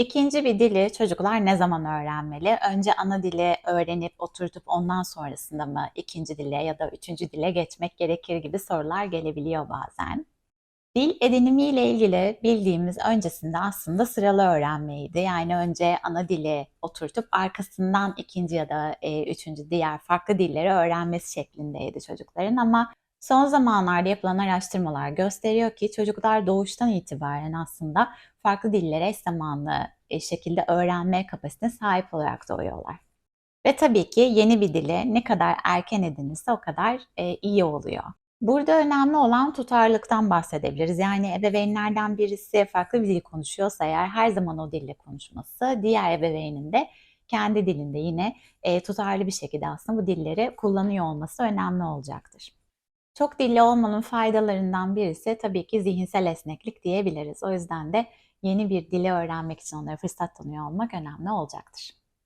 İkinci bir dili çocuklar ne zaman öğrenmeli? Önce ana dili öğrenip oturtup ondan sonrasında mı ikinci dile ya da üçüncü dile geçmek gerekir gibi sorular gelebiliyor bazen. Dil edinimiyle ilgili bildiğimiz öncesinde aslında sıralı öğrenmeydi. Yani önce ana dili oturtup arkasından ikinci ya da e, üçüncü diğer farklı dilleri öğrenmesi şeklindeydi çocukların ama son zamanlarda yapılan araştırmalar gösteriyor ki çocuklar doğuştan itibaren aslında farklı dillere eş zamanlı e, şekilde öğrenme kapasitesine sahip olarak doğuyorlar. Ve tabii ki yeni bir dili ne kadar erken edinirse o kadar e, iyi oluyor. Burada önemli olan tutarlılıktan bahsedebiliriz. Yani ebeveynlerden birisi farklı bir dil konuşuyorsa eğer her zaman o dille konuşması, diğer ebeveynin de kendi dilinde yine e, tutarlı bir şekilde aslında bu dilleri kullanıyor olması önemli olacaktır. Çok dilli olmanın faydalarından birisi tabii ki zihinsel esneklik diyebiliriz. O yüzden de yeni bir dili öğrenmek için onlara fırsat tanıyor olmak önemli olacaktır.